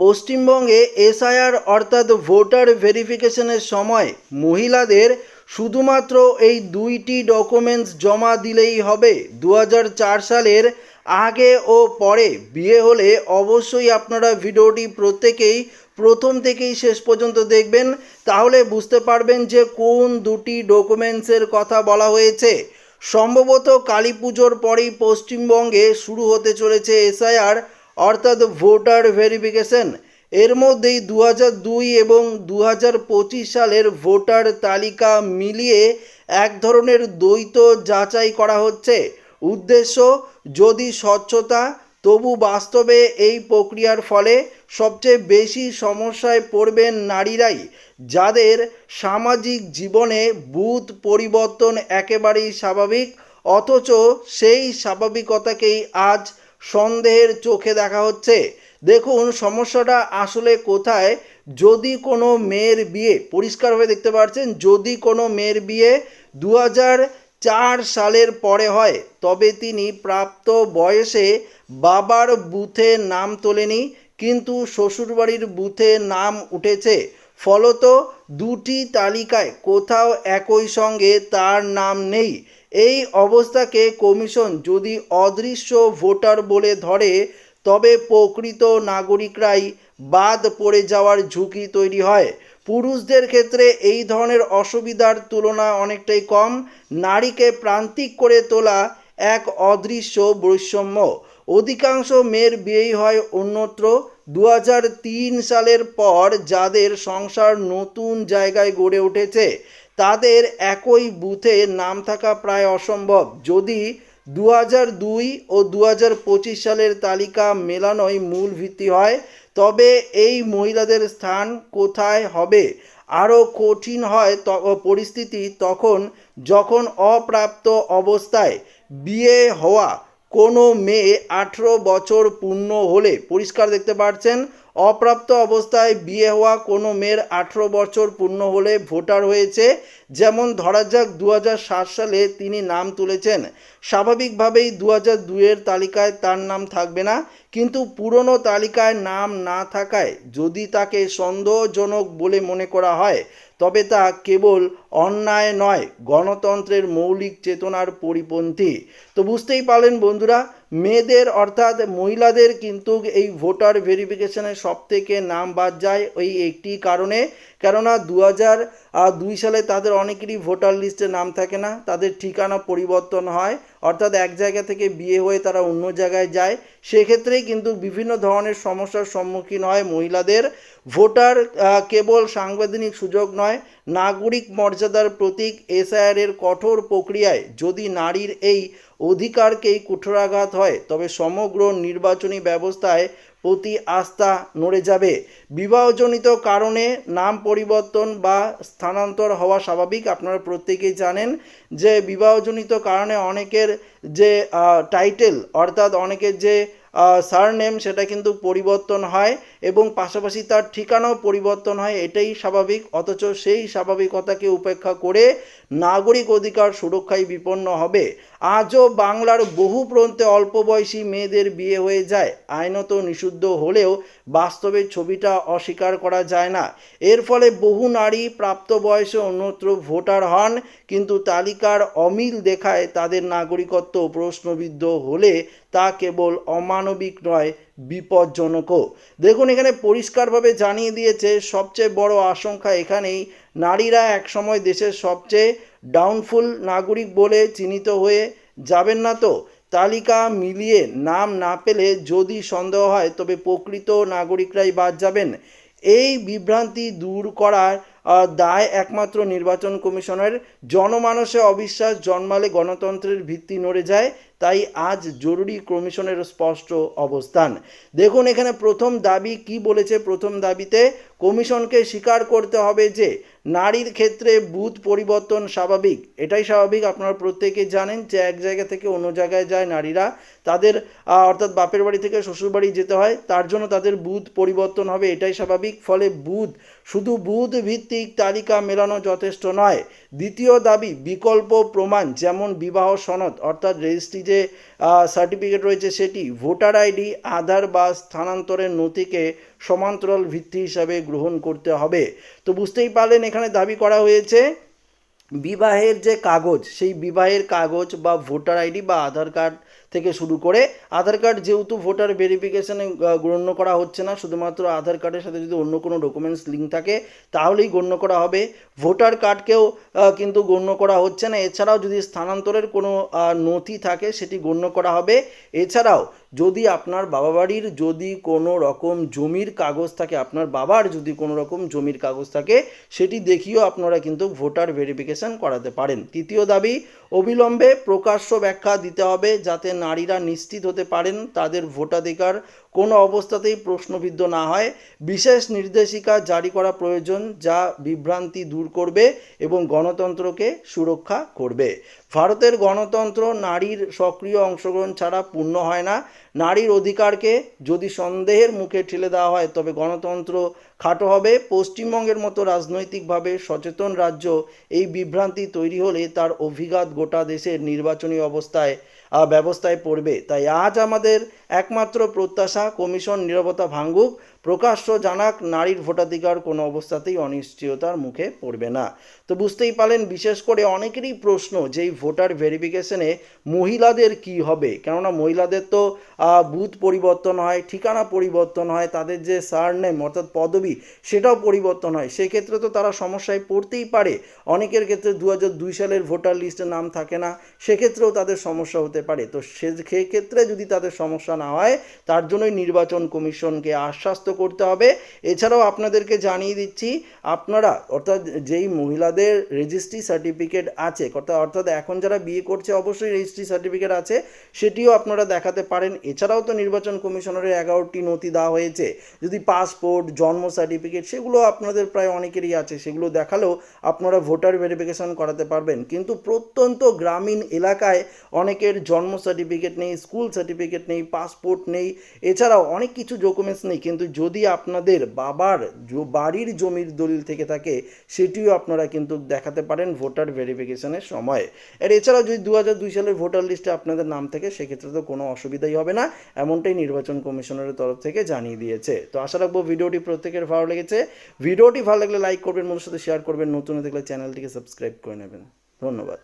পশ্চিমবঙ্গে এসআইআর অর্থাৎ ভোটার ভেরিফিকেশনের সময় মহিলাদের শুধুমাত্র এই দুইটি ডকুমেন্টস জমা দিলেই হবে। দু হাজার চার সালের আগে ও পরে বিয়ে হলে অবশ্যই আপনারা ভিডিওটি প্রত্যেকেই প্রথম থেকেই শেষ পর্যন্ত দেখবেন। তাহলে বুঝতে পারবেন যে কোন দুটি ডকুমেন্টসের কথা বলা হয়েছে। সম্ভবত কালী পুজোর পরেই পশ্চিমবঙ্গে শুরু হতে চলেছে এসআইআর। অর্থাৎ ভোটার ভেরিফিকেশন। এর মধ্যেই দু দুই এবং দু পঁচিশ সালের ভোটার তালিকা মিলিয়ে এক ধরনের দ্বৈত যাচাই করা হচ্ছে। উদ্দেশ্য, যদি স্বচ্ছতা, তবু বাস্তবে এই প্রক্রিয়ার ফলে সবচেয়ে বেশি সমস্যায় পড়বেন নারীরাই, যাদের সামাজিক জীবনে বুথ পরিবর্তন একেবারেই স্বাভাবিক, অথচ সেই স্বাভাবিকতাকেই আজ সন্দেহের চোখে দেখা হচ্ছে। দেখুন, সমস্যাটা আসলে কোথায়? যদি কোনো মেয়ের বিয়ে, পরিষ্কারভাবে দেখতে পাচ্ছেন যদি কোনো মেয়ের বিয়ে দু চার সালের পরে হয়, তবে তিনি প্রাপ্ত বয়সে বাবার বুথে নাম তোলেনি, কিন্তু শ্বশুরবাড়ির বুথে নাম উঠেছে। ফলত দুটি তালিকায় কোথাও একই সঙ্গে তার নাম নেই। এই অবস্থাকে কমিশন যদি অদৃশ্য ভোটার বলে ধরে, তবে প্রকৃত নাগরিকরাই বাদ পড়ে যাওয়ার ঝুঁকি তৈরি হয়। পুরুষদের ক্ষেত্রে এই ধরনের অসুবিধার তুলনা অনেকটাই কম। নারীকে প্রান্তিক করে তোলা এক অদৃশ্য বৈষম্য। অধিকাংশ মেয়ের বিয়েই হয় অন্যত্র। দু সালের পর যাদের সংসার নতুন জায়গায় গড়ে উঠেছে তাদের একই বুথে নাম থাকা প্রায় অসম্ভব। যদি দু দুই ও দু পঁচিশ সালের তালিকা মেলানোই মূল ভিত্তি হয়, তবে এই মহিলাদের স্থান কোথায় হবে? আরও কঠিন হয় ত পরিস্থিতি তখন যখন অপ্রাপ্ত অবস্থায় বিয়ে হওয়া কোনো মেয়ে আঠেরো বছর পূর্ণ হলে। পরিষ্কার দেখতে পাচ্ছেন অপ্রাপ্ত অবস্থায় বিয়ে হওয়া কোনো মেয়ের আঠেরো বছর পূর্ণ হলে ভোটার হয়েছে যেমন ধরা যাক দু হাজার সাত সালে তিনি নাম তুলেছেন। স্বাভাবিকভাবেই দু হাজার দুইয়ের তালিকায় তার নাম থাকবে না, কিন্তু পুরনো তালিকায় নাম না থাকায় যদি তাকে সন্দেহজনক বলে মনে করা হয়, তবে তা কেবল অন্যায় নয়, গণতন্ত্রের মৌলিক চেতনার পরিপন্থী। তো বুঝতেই পারলেন বন্ধুরা, মেয়েদের অর্থাৎ মহিলাদের কিন্তু এই ভোটার ভেরিফিকেশনের সব থেকে নাম বাদ যায় ওই একটি কারণে। কেননা দু হাজার দুই সালে তাদের অনেকেরই ভোটার লিস্টে নাম থাকে না, তাদের ঠিকানা পরিবর্তন হয়, অর্থাৎ এক জায়গা থেকে বিয়ে হয়ে তারা অন্য জায়গায় যায়। সেক্ষেত্রেই কিন্তু বিভিন্ন ধরনের সমস্যার সম্মুখীন হয় মহিলাদের। ভোটার কেবল সাংবিধানিক সুযোগ নয়, নাগরিক মর্যাদার প্রতীক এসআইআরের কঠোর প্রক্রিয়ায় যদি নারীর এই অধিকারকেই কুঠরাঘাত হয়, তবে সমগ্র নির্বাচনী ব্যবস্থায় প্রতি আস্থা নড়ে যাবে। বিবাহজনিত কারণে নাম পরিবর্তন বা স্থানান্তর হওয়া স্বাভাবিক। আপনারা প্রত্যেকেই জানেন যে বিবাহজনিত কারণে অনেকের যে টাইটেল অর্থাৎ অনেকের যে সারনেম, সেটা কিন্তু পরিবর্তন হয় এবং পাশাপাশি তার ঠিকানাও পরিবর্তন হয়, এটাই স্বাভাবিক। অথচ সেই স্বাভাবিকতাকে উপেক্ষা করে নাগরিক অধিকার সুরক্ষায় বিপন্ন হবে। আজও বাংলার বহু প্রান্তে অল্প বয়সী মেয়েদের বিয়ে হয়ে যায়। আইনত নিষিদ্ধ হলেও বাস্তবের ছবিটা অস্বীকার করা যায় না। এর ফলে বহু নারী প্রাপ্ত বয়সে অন্যত্র ভোটার হন, কিন্তু তালিকার অমিল দেখায় তাদের নাগরিকত্ব প্রশ্নবিদ্ধ হলে তা কেবল অমানবিক নয়, বিপজ্জনকও। দেখুন, এখানে পরিষ্কারভাবে জানিয়ে দিয়েছে, সবচেয়ে বড় আশঙ্কা এখানেই, নারীরা একসময় দেশের সবচেয়ে ডাউনফুল নাগরিক বলে চিহ্নিত হয়ে যাবেন না তো। তালিকা মিলিয়ে নাম না পেলে যদি সন্দেহ হয়, তবে প্রকৃত নাগরিকরাই বাদ যাবেন। এই বিভ্রান্তি দূর করার দায় একমাত্র নির্বাচন কমিশনের। জনমানসে অবিশ্বাস জন্মালে গণতন্ত্রের ভিত্তি নড়ে যায় তাই আজ জরুরি কমিশনের স্পষ্ট অবস্থান। দেখুন, এখানে প্রথম দাবি কি বলেছে? প্রথম দাবিতে কমিশনকে স্বীকার করতে হবে যে, নারীর ক্ষেত্রে বুথ পরিবর্তন স্বাভাবিক। এটাই স্বাভাবিক, আপনারা প্রত্যেকে জানেন যে, এক জায়গা থেকে অন্য জায়গায় যায় নারীরা। তাদের অর্থাৎ বাপের বাড়ি থেকে শ্বশুর বাড়ি যেতে হয়, তার জন্য তাদের বুথ পরিবর্তন হবে, এটাই স্বাভাবিক। ফলে বুথ, শুধু বুথ ভিত্তিক তালিকা মেলানো যথেষ্ট নয়। দ্বিতীয় দাবি, বিকল্প প্রমাণ, যেমন বিবাহ সনদ, অর্থাৎ রেজিস্ট্রি যে সার্টিফিকেট রয়েছে সেটি ভোটার আইডি আধার বা স্থানান্তরের নথিকে সমান্তরাল ভিত্তি হিসাবে গ্রহণ করতে হবে। তো বুঝতেই পারলেন, এখানে দাবি করা হয়েছে, বিবাহের যে কাগজ, সেই বিবাহের কাগজ বা ভোটার আইডি বা আধার কার্ড থেকে শুরু করে আধার কার্ড যেহেতু ভোটার ভেরিফিকেশনে গণ্য করা হচ্ছে না, শুধুমাত্র আধার কার্ডের সাথে যদি অন্য কোনো ডকুমেন্টস লিঙ্ক থাকে, তাহলেই গণ্য করা হবে। ভোটার কার্ডকেও কিন্তু গণ্য করা হচ্ছে না। এছাড়াও যদি স্থানান্তরের কোনো নথি থাকে, সেটি গণ্য করা হবে। এছাড়াও যদি আপনার বাবা বাড়ির যদি কোনো রকম জমির কাগজ থাকে, আপনার বাবার যদি কোনো রকম জমির কাগজ থাকে, সেটি দেখিয়েও আপনারা কিন্তু ভোটার ভেরিফিকেশন করাতে পারেন। তৃতীয় দাবি, অবিলম্বে প্রকাশ্য ব্যাখ্যা দিতে হবে যাতে নারীরা নিশ্চিত হতে পারেন তাদের ভোটাধিকার। কোনো অবস্থাতেই প্রশ্নবিদ্ধ না হয়। বিশেষ নির্দেশিকা জারি করা প্রয়োজন যা বিভ্রান্তি দূর করবে এবং গণতন্ত্রকে সুরক্ষা করবে। ভারতের গণতন্ত্র নারীর সক্রিয় অংশগ্রহণ ছাড়া পূর্ণ হয় না। নারীর অধিকারকে যদি সন্দেহের মুখে ঠেলে দেওয়া হয়, তবে গণতন্ত্র খাটো হবে। পশ্চিমবঙ্গের মতো রাজনৈতিকভাবে সচেতন রাজ্য এই বিভ্রান্তি তৈরি হলে তার অভিঘাত গোটা দেশের নির্বাচনী অবস্থায় ব্যবস্থায় পড়বে। তাই আজ আমাদের একমাত্র প্রত্যাশা কমিশন নিরবতা ভাঙুক প্রকাশ্য জানাক নারীর ভোটাধিকার কোনো অবস্থাতেই অনিশ্চয়তার মুখে পড়বে না। তো বুঝতেই পারলেন, বিশেষ করে অনেকেরই প্রশ্ন যে ভোটার ভেরিফিকেশনে মহিলাদের কি হবে? কেননা মহিলাদের তো বুথ পরিবর্তন হয়, ঠিকানা পরিবর্তন হয়, তাদের যে সারনেম অর্থাৎ পদবি সেটাও পরিবর্তন হয়। সেক্ষেত্রে তো তারা সমস্যায় পড়তেই পারে। অনেকের ক্ষেত্রে দু দুই সালের ভোটার লিস্টে নাম থাকে না, সেক্ষেত্রেও তাদের সমস্যা হতে পারে। তো সেক্ষেত্রে যদি তাদের সমস্যা না হয়, তার জন্যই নির্বাচন কমিশনকে আশ্বস্ত করতে হবে। এছাড়াও আপনাদেরকে জানিয়ে দিচ্ছি, আপনারা অর্থাৎ যেই মহিলাদের রেজিস্ট্রি সার্টিফিকেট আছে, অর্থাৎ অর্থাৎ এখন যারা বিয়ে করছে অবশ্যই রেজিস্ট্রি সার্টিফিকেট আছে, সেটিও আপনারা দেখাতে পারেন। এছাড়াও তো নির্বাচন কমিশনারের এগারোটি নথি দেওয়া হয়েছে। যদি পাসপোর্ট জন্ম সার্টিফিকেট সেগুলো আপনাদের প্রায় অনেকেরই আছে, সেগুলো দেখালেও আপনারা ভোটার ভেরিফিকেশন করাতে পারবেন। কিন্তু প্রত্যন্ত গ্রামীণ এলাকায় অনেকের জন্ম সার্টিফিকেট নেই স্কুল সার্টিফিকেট নেই পাসপোর্ট নেই, এছাড়াও অনেক কিছু ডকুমেন্টস নেই, কিন্তু যদি আপনাদের বাবার বাড়ির জমির দলিল থেকে থাকে, সেটিও আপনারা কিন্তু দেখাতে পারেন ভোটার ভেরিফিকেশনের সময়। আর এছাড়াও যদি দু হাজার দুই সালের ভোটার লিস্টে আপনাদের নাম থাকে, সেক্ষেত্রে তো কোনো অসুবিধাই হবে না, এমনটাই নির্বাচন কমিশনের তরফ থেকে জানিয়ে দিয়েছে। তো আশা রাখব ভিডিওটি প্রত্যেকের ভালো লেগেছে। ভিডিওটি ভালো লাগলে লাইক করবেন বন্ধুর সাথে শেয়ার করবেন, নতুন দেখলে চ্যানেলটিকে সাবস্ক্রাইব করে নেবেন। ধন্যবাদ।